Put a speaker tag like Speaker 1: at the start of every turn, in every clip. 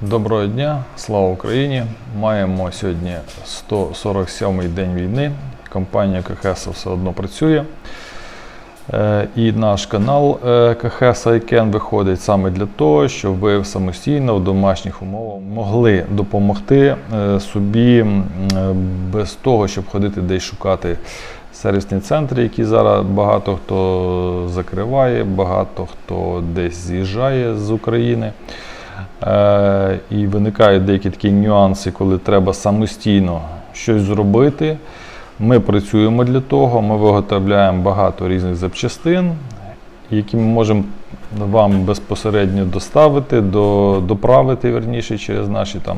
Speaker 1: Доброго дня, слава Україні! Маємо сьогодні 147-й день війни. Компанія КХС все одно працює. Е, І наш канал е, КХС ICANN виходить саме для того, щоб ви самостійно в домашніх умовах могли допомогти е, собі без того, щоб ходити десь шукати сервісні центри, які зараз багато хто закриває, багато хто десь з'їжджає з України. Е, І виникають деякі такі нюанси, коли треба самостійно щось зробити. Ми працюємо для того, ми виготовляємо багато різних запчастин, які ми можемо вам безпосередньо доставити, до, доправити верніше через наші там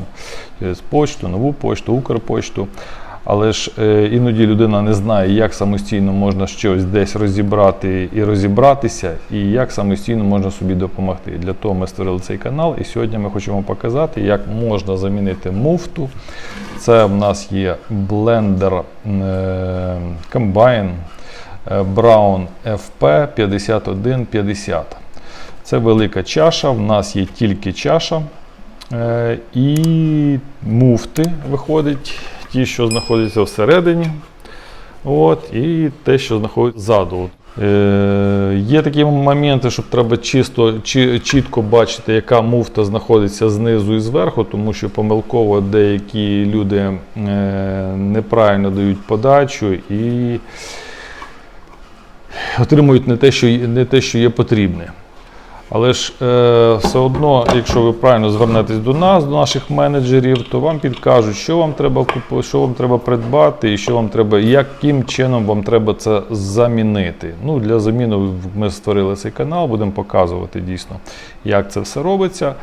Speaker 1: через почту, нову почту, Укрпочту. Але ж е, іноді людина не знає, як самостійно можна щось десь розібрати і розібратися, і як самостійно можна собі допомогти. Для того ми створили цей канал, і сьогодні ми хочемо показати, як можна замінити муфту. Це в нас є блендер е, комбайн е, Brown FP 5150. Це велика чаша, в нас є тільки чаша. І муфти виходять, ті, що знаходяться всередині. От, і те, що знаходиться ззаду. Е, є такі моменти, що треба чисто, чи, чітко бачити, яка муфта знаходиться знизу і зверху, тому що помилково деякі люди е, неправильно дають подачу і отримують не те, що, не те, що є потрібне. Але ж е, все одно, якщо ви правильно звернетесь до нас, до наших менеджерів, то вам підкажуть, що вам треба купити, що вам треба придбати, і що вам треба, яким чином вам треба це замінити. Ну, для заміни ми створили цей канал, будемо показувати дійсно, як це все робиться.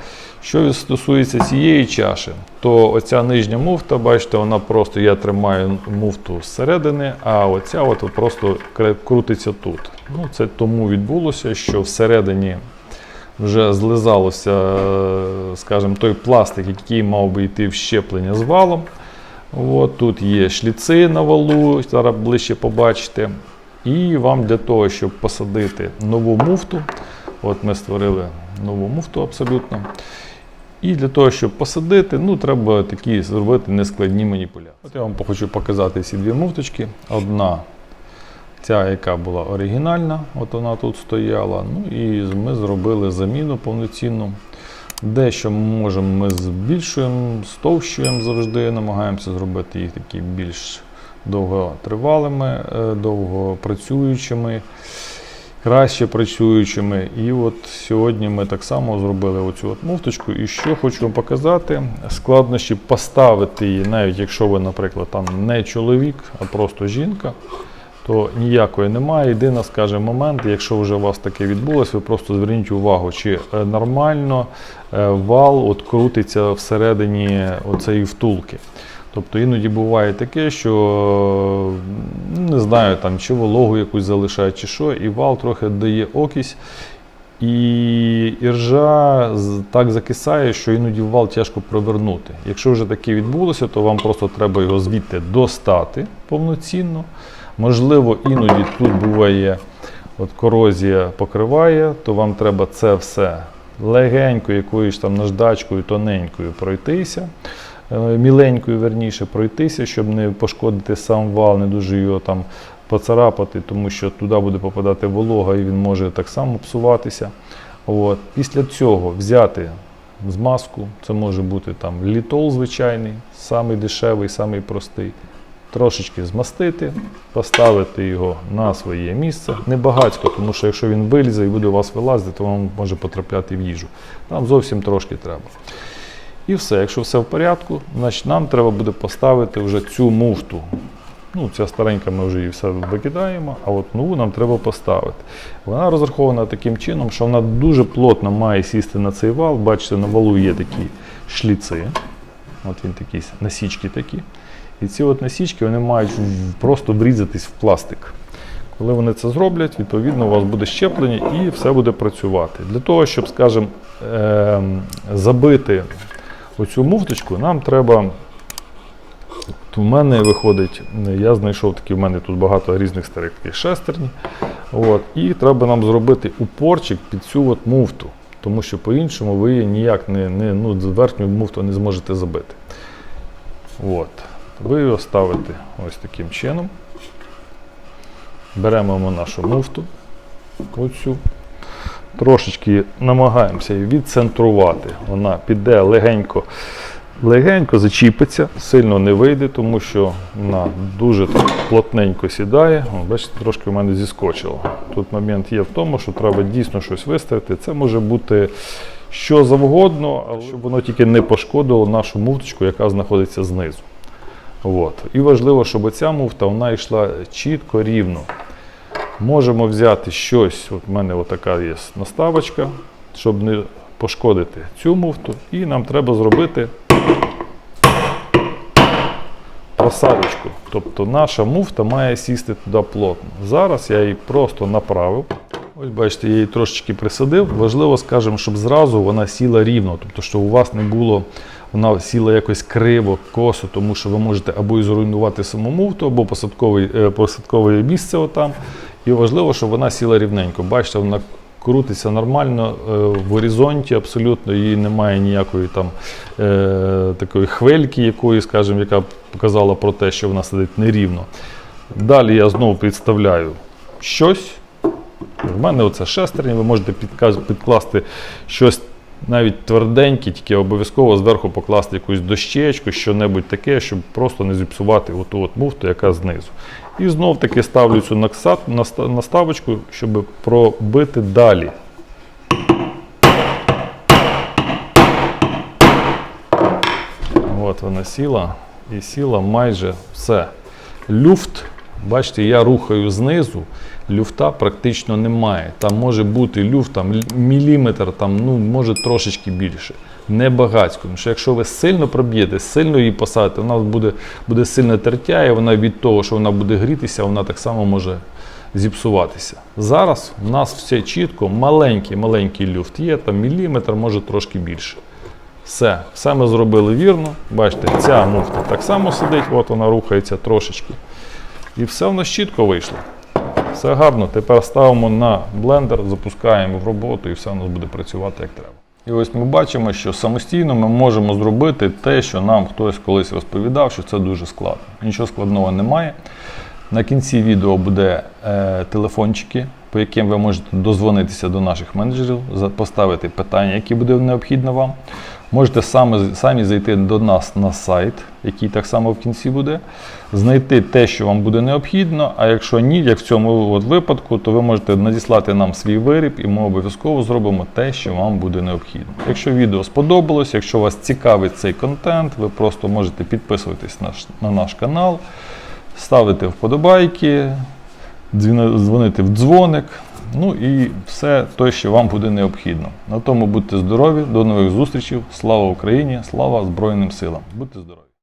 Speaker 1: Що стосується цієї чаші, то оця нижня муфта, бачите, вона просто я тримаю муфту зсередини, а оця от просто крутиться тут. Ну, це тому відбулося, що всередині вже злизалося, е, скажімо, той пластик, який мав би йти в щеплення з валом. От, тут є шліци на валу, зараз ближче побачите. І вам для того, щоб посадити нову муфту, от ми створили нову муфту абсолютно. І для того, щоб посадити, ну, треба такі зробити нескладні маніпуляції. От я вам хочу показати ці дві муфточки. Одна Ця, яка була оригінальна, от вона тут стояла. Ну і ми зробили заміну повноцінну. Дещо можемо, ми збільшуємо, стовщуємо завжди, намагаємося зробити їх такі більш довготривалими, е, довгопрацюючими, краще працюючими. І от сьогодні ми так само зробили оцю от муфточку. І що хочу вам показати, складнощі поставити її, навіть якщо ви, наприклад, там не чоловік, а просто жінка то ніякої немає. Єдине, скажімо, момент, якщо вже у вас таке відбулося, ви просто зверніть увагу, чи е, нормально е, вал от крутиться всередині оцеї втулки. Тобто іноді буває таке, що не знаю, там, чи вологу якусь залишає, чи що, і вал трохи дає окись. І іржа так закисає, що іноді вал тяжко провернути. Якщо вже таке відбулося, то вам просто треба його звідти достати повноцінно. Можливо, іноді тут буває от корозія покриває, то вам треба це все легенько, якоюсь там наждачкою тоненькою пройтися, е, міленькою верніше пройтися, щоб не пошкодити сам вал, не дуже його там поцарапати, тому що туди буде попадати волога і він може так само псуватися. От. Після цього взяти змазку, це може бути там літол звичайний, самий дешевий, самий простий. Трошечки змастити, поставити його на своє місце. Не багатько, тому що якщо він вилізе і буде у вас вилазити, то вам може потрапляти в їжу. Там зовсім трошки треба. І все, якщо все в порядку, значить нам треба буде поставити вже цю муфту. Ну, ця старенька ми вже її все викидаємо, а от нову нам треба поставити. Вона розрахована таким чином, що вона дуже плотно має сісти на цей вал. Бачите, на валу є такі шліци. От він такі насічки такі. І ці от насічки вони мають просто врізатись в пластик. Коли вони це зроблять, відповідно у вас буде щеплення і все буде працювати. Для того, щоб, скажімо, ем, забити оцю муфточку, нам треба. У мене виходить, я знайшов такі, в мене тут багато різних старих таких шестерні. От, і треба нам зробити упорчик під цю от муфту. тому що по-іншому ви ніяк не, не ну, верхню муфту не зможете забити. От. Ви його ставите ось таким чином. Беремо ми нашу муфту, оцю. Трошечки намагаємося її відцентрувати. Вона піде легенько, легенько зачіпиться, сильно не вийде, тому що вона дуже плотненько сідає. О, бачите, трошки в мене зіскочило. Тут момент є в тому, що треба дійсно щось виставити. Це може бути що завгодно, щоб воно тільки не пошкодило нашу муфточку, яка знаходиться знизу. От. І важливо, щоб ця муфта вона йшла чітко, рівно. Можемо взяти щось, от в мене отака є наставочка, щоб не пошкодити цю муфту. І нам треба зробити просадочку. Тобто наша муфта має сісти туди плотно. Зараз я її просто направив. Ось бачите, я її трошечки присадив. Важливо, скажімо, щоб зразу вона сіла рівно, тобто, щоб у вас не було, вона сіла якось криво, косо, тому що ви можете або і зруйнувати саму муфту, або е, посадкове місце отам. І важливо, щоб вона сіла рівненько. Бачите, вона крутиться нормально е, в горизонті, абсолютно її немає ніякої там е, такої хвильки, якої, скажімо, яка показала про те, що вона сидить нерівно. Далі я знову підставляю щось. В мене оце шестерня, ви можете підкласти щось навіть тверденьке, тільки обов'язково зверху покласти якусь дощечку, що-небудь таке, щоб просто не зіпсувати оту от муфту, яка знизу. І знов таки ставлю цю наставочку, щоб пробити далі. От вона сіла і сіла майже все. Люфт, бачите, я рухаю знизу, люфта практично немає. Там може бути люфт там, міліметр, там, ну, може трошечки більше. Не багатько. Тому що якщо ви сильно проб'єте, сильно її посадите, вона буде, буде сильно тертя, і вона від того, що вона буде грітися, вона так само може зіпсуватися. Зараз у нас все чітко, маленький, маленький люфт є, там міліметр, може трошки більше. Все, все ми зробили вірно. Бачите, ця муфта так само сидить, от вона рухається трошечки. І все в нас чітко вийшло. Все гарно. Тепер ставимо на блендер, запускаємо в роботу і все у нас буде працювати як треба. І ось ми бачимо, що самостійно ми можемо зробити те, що нам хтось колись розповідав, що це дуже складно. Нічого складного немає. На кінці відео буде е, телефончики, по яким ви можете дозвонитися до наших менеджерів, поставити питання, які буде необхідно вам. Можете самі, самі зайти до нас на сайт, який так само в кінці буде, знайти те, що вам буде необхідно. А якщо ні, як в цьому от випадку, то ви можете надіслати нам свій виріб, і ми обов'язково зробимо те, що вам буде необхідно. Якщо відео сподобалось, якщо вас цікавить цей контент, ви просто можете підписуватись на, наш- на наш канал, ставити вподобайки, дзвонити в дзвоник. Ну і все те, що вам буде необхідно. На тому будьте здорові, до нових зустрічей. Слава Україні! Слава Збройним силам! Будьте здорові!